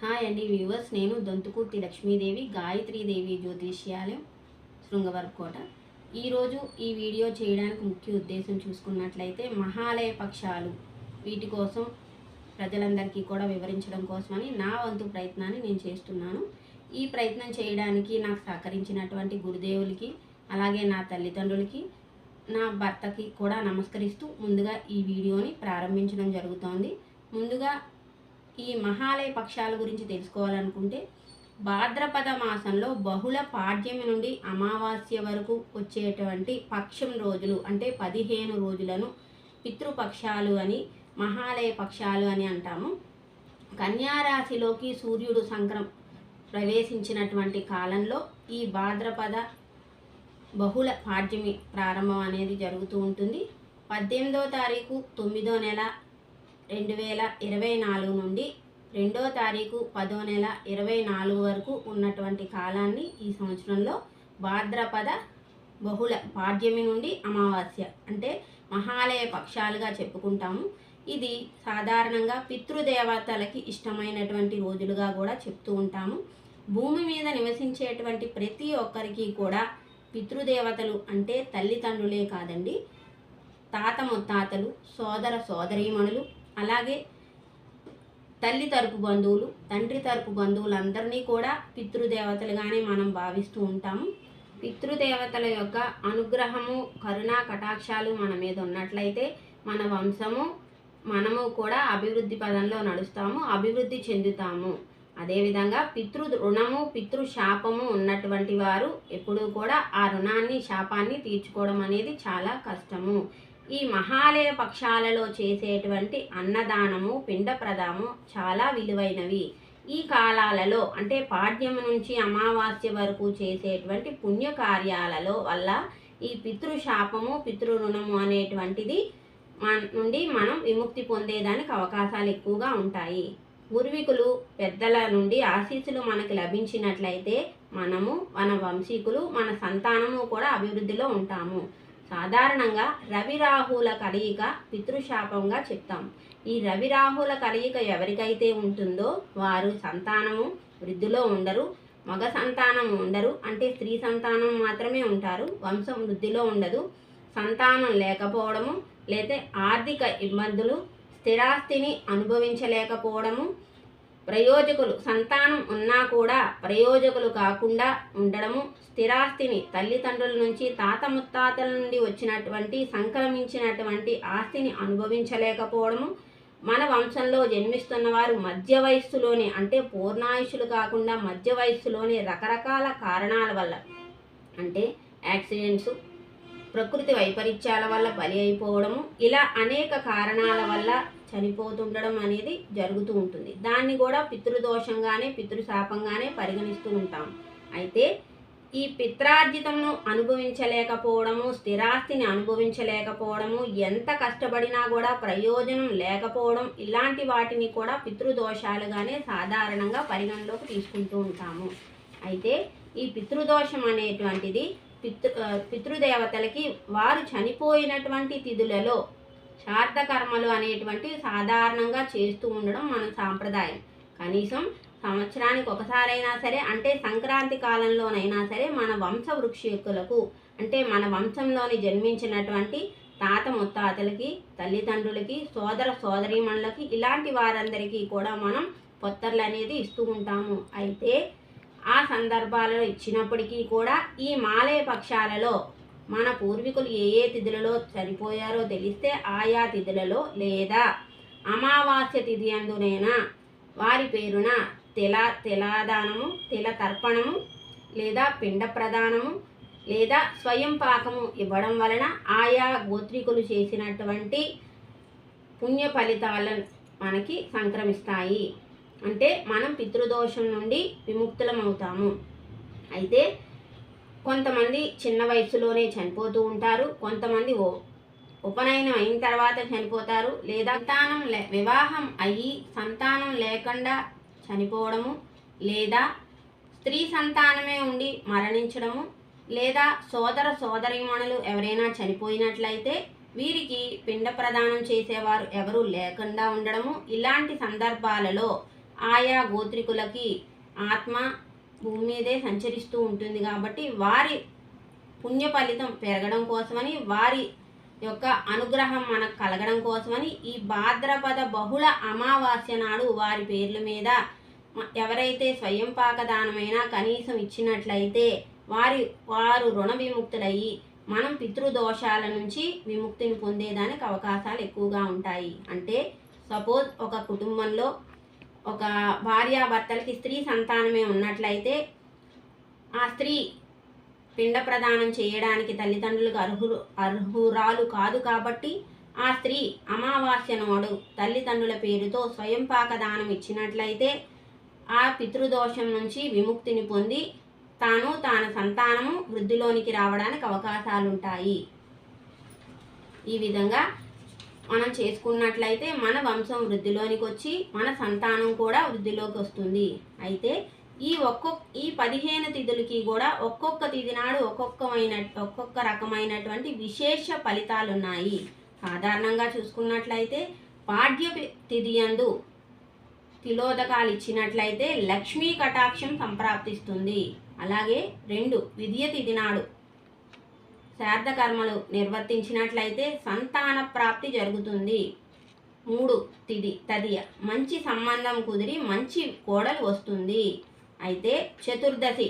Hi అండి viewers నేను దొంతుకుర్తి లక్ష్మీదేవి గాయత్రీదేవి జ్యోతిష్యాలయం శృంగవరకోట ఈరోజు ఈ వీడియో చేయడానికి ముఖ్య ఉద్దేశం చూసుకున్నట్లయితే మహాలయ పక్షాలు. వీటి కోసం ప్రజలందరికీ కూడా వివరించడం కోసమని నా వంతు ప్రయత్నాన్ని నేను చేస్తున్నాను. ఈ ప్రయత్నం చేయడానికి నాకు సహకరించినటువంటి గురుదేవులకి అలాగే నా తల్లిదండ్రులకి నా భర్తకి కూడా నమస్కరిస్తూ ముందుగా ఈ వీడియోని ప్రారంభించడం జరుగుతోంది. ముందుగా ఈ మహాలయ పక్షాల గురించి తెలుసుకోవాలనుకుంటే భాద్రపద మాసంలో బహుళ పాడ్యమి నుండి అమావాస్య వరకు వచ్చేటువంటి పక్షం రోజులు అంటే పదిహేను రోజులను పితృపక్షాలు అని మహాలయ పక్షాలు అని అంటాము. కన్యారాశిలోకి సూర్యుడు సంక్రం ప్రవేశించినటువంటి కాలంలో ఈ భాద్రపద బహుళ పాడ్యమి ప్రారంభం అనేది జరుగుతూ ఉంటుంది. పద్దెనిమిదో తారీఖు తొమ్మిదో నెల రెండు వేల ఇరవై నాలుగు నుండి రెండో తారీఖు పదో నెల ఇరవై నాలుగు వరకు ఉన్నటువంటి కాలాన్ని ఈ సంవత్సరంలో భాద్రపద బహుళ పాడ్యమి నుండి అమావాస్య అంటే మహాలయ పక్షాలుగా చెప్పుకుంటాము. ఇది సాధారణంగా పితృదేవతలకి ఇష్టమైనటువంటి రోజులుగా కూడా చెప్తూ ఉంటాము. భూమి మీద నివసించేటువంటి ప్రతి ఒక్కరికి కూడా పితృదేవతలు అంటే తల్లిదండ్రులే కాదండి. తాత ముత్తాతలు సోదర సోదరీమణులు అలాగే తల్లి తరపు బంధువులు తండ్రి తరపు బంధువులందరినీ కూడా పితృదేవతలుగానే మనం భావిస్తూ ఉంటాము. పితృదేవతల యొక్క అనుగ్రహము కరుణా కటాక్షాలు మన మీద ఉన్నట్లయితే మన వంశము మనము కూడా అభివృద్ధి పదంలో నడుస్తాము అభివృద్ధి చెందుతాము. అదేవిధంగా పితృ రుణము పితృ శాపము ఉన్నటువంటి వారు ఎప్పుడూ కూడా ఆ రుణాన్ని శాపాన్ని తీర్చుకోవడం అనేది చాలా కష్టము. ఈ మహాలయ పక్షాలలో చేసేటువంటి అన్నదానము పిండ ప్రదాము చాలా విలువైనవి. ఈ కాలాలలో అంటే పాడ్యము నుంచి అమావాస్య వరకు చేసేటువంటి పుణ్యకార్యాలలో వల్ల ఈ పితృశాపము పితృ అనేటువంటిది మన నుండి మనం విముక్తి పొందేదానికి అవకాశాలు ఎక్కువగా ఉంటాయి. పూర్వీకులు పెద్దల నుండి ఆశీస్సులు మనకు లభించినట్లయితే మనము మన వంశీకులు మన సంతానము కూడా అభివృద్ధిలో ఉంటాము. సాధారణంగా రవి రాహుల కలయిక పితృశాపంగా చెప్తాం. ఈ రవి రాహుల కలయిక ఎవరికైతే ఉంటుందో వారు సంతానము వృద్ధిలో ఉండరు మగ సంతానం ఉండరు అంటే స్త్రీ సంతానం మాత్రమే ఉంటారు వంశం వృద్ధిలో ఉండదు. సంతానం లేకపోవడము లేదా ఆర్థిక ఇబ్బందులు స్థిరాస్తిని అనుభవించలేకపోవడము ప్రయోజకులు సంతానం ఉన్నా కూడా ప్రయోజకులు కాకుండా ఉండడము స్థిరాస్తిని తల్లిదండ్రుల నుంచి తాత ముత్తాతల నుండి వచ్చినటువంటి సంక్రమించినటువంటి ఆస్తిని అనుభవించలేకపోవడము మన వంశంలో జన్మిస్తున్న వారు మధ్య వయస్సులోనే అంటే పూర్ణాయుషులు కాకుండా మధ్య వయస్సులోనే రకరకాల కారణాల వల్ల అంటే యాక్సిడెంట్స్ ప్రకృతి వైపరీత్యాల వల్ల బలి అయిపోవడము ఇలా అనేక కారణాల వల్ల చనిపోతుండడం అనేది జరుగుతూ ఉంటుంది. దాన్ని కూడా పితృదోషంగానే పితృశాపంగానే పరిగణిస్తూ ఉంటాం. అయితే ఈ పిత్రార్జితంను అనుభవించలేకపోవడము స్థిరాస్తిని అనుభవించలేకపోవడము ఎంత కష్టపడినా కూడా ప్రయోజనం లేకపోవడం ఇలాంటి వాటిని కూడా పితృదోషాలుగానే సాధారణంగా పరిగణలోకి తీసుకుంటూ ఉంటాము. అయితే ఈ పితృదోషం అనేటువంటిది పితృ పితృదేవతలకి వారు చనిపోయినటువంటి తిథులలో శ్రాద్ధ కర్మలు అనేటువంటి సాధారణంగా చేస్తూ ఉండడం మన సాంప్రదాయం. కనీసం సంవత్సరానికి ఒకసారైనా సరే అంటే సంక్రాంతి కాలంలోనైనా సరే మన వంశ వృక్షకులకు అంటే మన వంశంలోని జన్మించినటువంటి తాత ముత్తాతలకి తల్లిదండ్రులకి సోదర సోదరీమణులకి ఇలాంటి వారందరికీ కూడా మనం పొత్తర్లు అనేది ఇస్తూ ఉంటాము. అయితే ఆ సందర్భాలలో ఇచ్చినప్పటికీ కూడా ఈ మాలయ పక్షాలలో మన పూర్వీకులు ఏ ఏ తిథులలో చనిపోయారో తెలిస్తే ఆయా తిథులలో లేదా. అమావాస్య తిథి అందునైనా? వారి పేరున తెల తెలాదానము తెల తర్పణము లేదా పిండ ప్రదానము లేదా స్వయం పాకము ఇవ్వడం వలన ఆయా గోత్రికులు చేసినటువంటి పుణ్య ఫలితాలను మనకి సంక్రమిస్తాయి. అంటే మనం పితృదోషం నుండి విముక్తులమవుతాము. అయితే కొంతమంది చిన్న వయసులోనే చనిపోతూ ఉంటారు కొంతమంది ఓ ఉపనయనం అయిన తర్వాత చనిపోతారు. లేదా సంతానం లే వివాహం అయ్యి సంతానం లేకుండా చనిపోవడము లేదా స్త్రీ సంతానమే ఉండి మరణించడము లేదా సోదర సోదరిమణులు ఎవరైనా చనిపోయినట్లయితే వీరికి పిండ ప్రదానం చేసేవారు ఎవరూ లేకుండా ఉండడము. ఇలాంటి సందర్భాలలో ఆయా గోత్రికులకి ఆత్మ భూమి మీదే సంచరిస్తూ ఉంటుంది కాబట్టి వారి పుణ్య ఫలితం పెరగడం కోసమని వారి యొక్క అనుగ్రహం మనకు కలగడం కోసమని ఈ భాద్రపద బహుళ అమావాస్య నాడు వారి పేర్ల మీద ఎవరైతే స్వయం పాకదానమైనా కనీసం ఇచ్చినట్లయితే వారి వారు రుణ విముక్తులయ్యి మనం పితృదోషాల నుంచి విముక్తిని పొందేదానికి అవకాశాలు ఎక్కువగా ఉంటాయి. అంటే సపోజ్ ఒక కుటుంబంలో ఒక భార్యాభర్తలకి స్త్రీ సంతానమే ఉన్నట్లయితే ఆ స్త్రీ పిండ ప్రదానం చేయడానికి తల్లిదండ్రులకు అర్హులు అర్హురాలు కాదు కాబట్టి ఆ స్త్రీ అమావాస్య నోడు తల్లిదండ్రుల పేరుతో స్వయం పాకదానం ఇచ్చినట్లయితే ఆ పితృదోషం నుంచి విముక్తిని పొంది తాను తాన సంతానము వృద్ధిలోనికి రావడానికి అవకాశాలుంటాయి. ఈ విధంగా మనం చేసుకున్నట్లయితే మన వంశం వృద్ధిలోనికి వచ్చి మన సంతానం కూడా వృద్ధిలోకి వస్తుంది. అయితే ఈ ఒక్కొక్క ఈ పదిహేను తిథులకి కూడా ఒక్కొక్క తిథి నాడు ఒక్కొక్కమైన ఒక్కొక్క రకమైనటువంటి విశేష ఫలితాలు ఉన్నాయి సాధారణంగా చూసుకున్నట్లయితే పాడ్య తిథి అందు తిలోదకాలు ఇచ్చినట్లయితే లక్ష్మీ కటాక్షం సంప్రాప్తిస్తుంది. అలాగే రెండు విద్య తిథి నాడు శ్రాద్ధ కర్మలు నిర్వర్తించినట్లయితే సంతాన ప్రాప్తి జరుగుతుంది. మూడు తిది తదియ. మంచి సంబంధం కుదిరి మంచి కోడలు వస్తుంది. అయితే చతుర్దశి.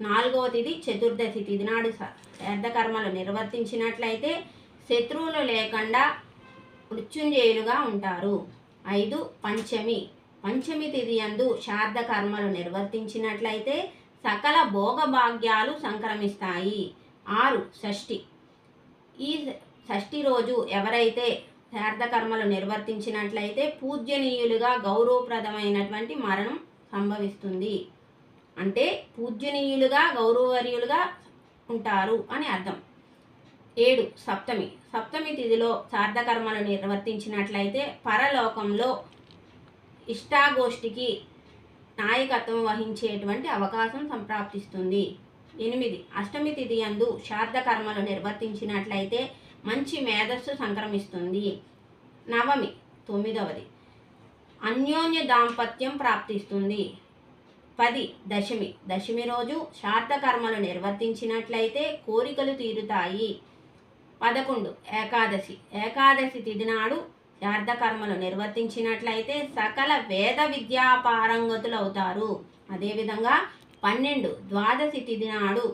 నాలుగవ తిది చతుర్దశి తిది నాడు కర్మలు నిర్వర్తించినట్లయితే శత్రువులు లేకుండా మృత్యుంజయులుగా ఉంటారు. ఐదు పంచమి. పంచమి తిది యందు శారద కర్మలు నిర్వర్తించినట్లయితే సకల భోగభాగ్యాలు సంక్రమిస్తాయి. ఆరు షష్ఠి. ఈ షష్ఠి రోజు ఎవరైతే శార్థకర్మలు నిర్వర్తించినట్లయితే పూజ్యనీయులుగా గౌరవప్రదమైనటువంటి మరణం సంభవిస్తుంది. అంటే పూజ్యనీయులుగా గౌరవవర్యులుగా ఉంటారు అని అర్థం. ఏడు సప్తమి. సప్తమి తిథిలో శార్థకర్మలు నిర్వర్తించినట్లయితే పరలోకంలో ఇష్టాగోష్ఠికి నాయకత్వం వహించేటువంటి అవకాశం సంప్రాప్తిస్తుంది. ఎనిమిది. అష్టమి తిథి అందు శారద కర్మలు నిర్వర్తించినట్లయితే మంచి మేధస్సు సంక్రమిస్తుంది. నవమి తొమ్మిదవది. అన్యోన్య దాంపత్యం ప్రాప్తిస్తుంది. పది దశమి. దశమి రోజు శారద కర్మలు నిర్వర్తించినట్లయితే కోరికలు తీరుతాయి. పదకొండు ఏకాదశి. ఏకాదశి తిథి నాడు శారద కర్మలు నిర్వర్తించినట్లయితే సకల వేద విద్యా పారంగతులు అవుతారు అదేవిధంగా పన్నెండు ద్వాదశి తిథి నాడు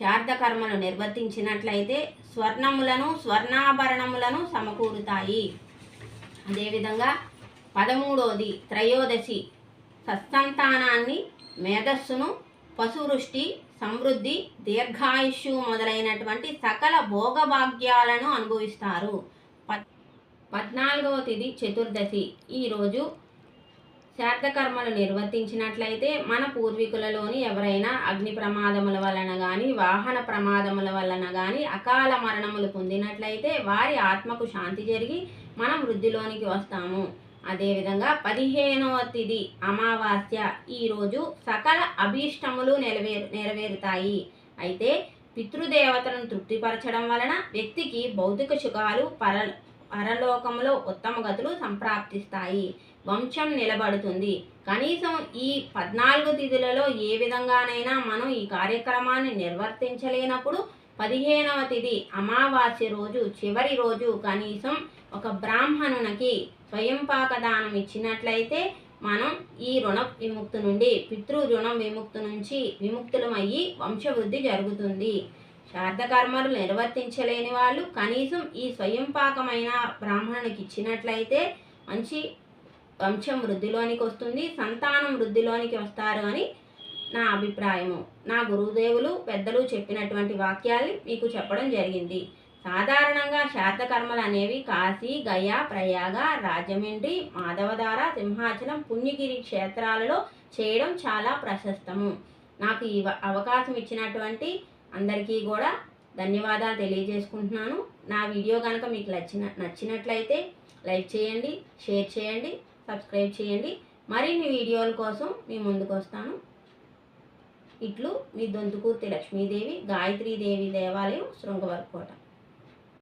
శార్థకర్మలు నిర్వర్తించినట్లయితే స్వర్ణములను స్వర్ణాభరణములను సమకూరుతాయి. అదేవిధంగా పదమూడవది త్రయోదశి సత్సంతానాన్ని మేధస్సును పశువృష్టి సమృద్ధి దీర్ఘాయుష్యు మొదలైనటువంటి సకల భోగభాగ్యాలను అనుభవిస్తారు. పద్నాలుగవ తిథి చతుర్దశి. ఈరోజు శార్థకర్మలు నిర్వర్తించినట్లయితే మన పూర్వీకులలోని ఎవరైనా అగ్ని ప్రమాదముల వలన కానీ వాహన ప్రమాదముల వలన కానీ అకాల మరణములు పొందినట్లయితే వారి ఆత్మకు శాంతి జరిగి మనం వృద్ధిలోనికి వస్తాము. అదేవిధంగా పదిహేనవ తిది అమావాస్య ఈరోజు సకల అభీష్టములు నెరవేరు నెరవేరుతాయి. అయితే పితృదేవతలను తృప్తిపరచడం వలన వ్యక్తికి భౌతిక సుఖాలు పర పరలోకంలో ఉత్తమ గతులు సంప్రాప్తిస్తాయి. వంశం నిలబడుతుంది. కనీసం ఈ పద్నాలుగు తిథులలో ఏ విధంగానైనా మనం ఈ కార్యక్రమాన్ని నిర్వర్తించలేనప్పుడు పదిహేనవ తిథి అమావాస్య రోజు చివరి రోజు కనీసం ఒక బ్రాహ్మణునికి స్వయంపాక దానం ఇచ్చినట్లయితే మనం ఈ రుణ విముక్తి నుండి పితృ రుణం విముక్తి నుంచి విముక్తులమయ్యి వంశవృద్ధి జరుగుతుంది. శ్రాద్ధకర్మలు నిర్వర్తించలేని వాళ్ళు కనీసం ఈ స్వయంపాకమైన బ్రాహ్మణునికి ఇచ్చినట్లయితే మంచి వంశం వృద్ధిలోనికి వస్తుంది సంతానం వృద్ధిలోనికి వస్తారు అని నా అభిప్రాయము. నా గురుదేవులు పెద్దలు చెప్పినటువంటి వాక్యాలు మీకు చెప్పడం జరిగింది. సాధారణంగా శాతకర్మలు అనేవి కాశీ గయా ప్రయాగ రాజమండ్రి మాధవధార సింహాచలం పుణ్యగిరి క్షేత్రాలలో చేయడం చాలా ప్రశస్తము. నాకు ఈ వ- అవకాశం ఇచ్చినటువంటి అందరికీ కూడా ధన్యవాదాలు తెలియజేసుకుంటున్నాను. నా వీడియో కనుక మీకు నచ్చిన నచ్చినట్లయితే లైక్ చేయండి షేర్ చేయండి. సబ్స్క్రైబ్ చేయండి. మరిన్ని వీడియోల కోసం మీ ముందుకు వస్తాను. ఇట్లు మీ దొంతుకూర్తి లక్ష్మీదేవి గాయత్రీదేవి దేవాలయం శృంగవరకోట.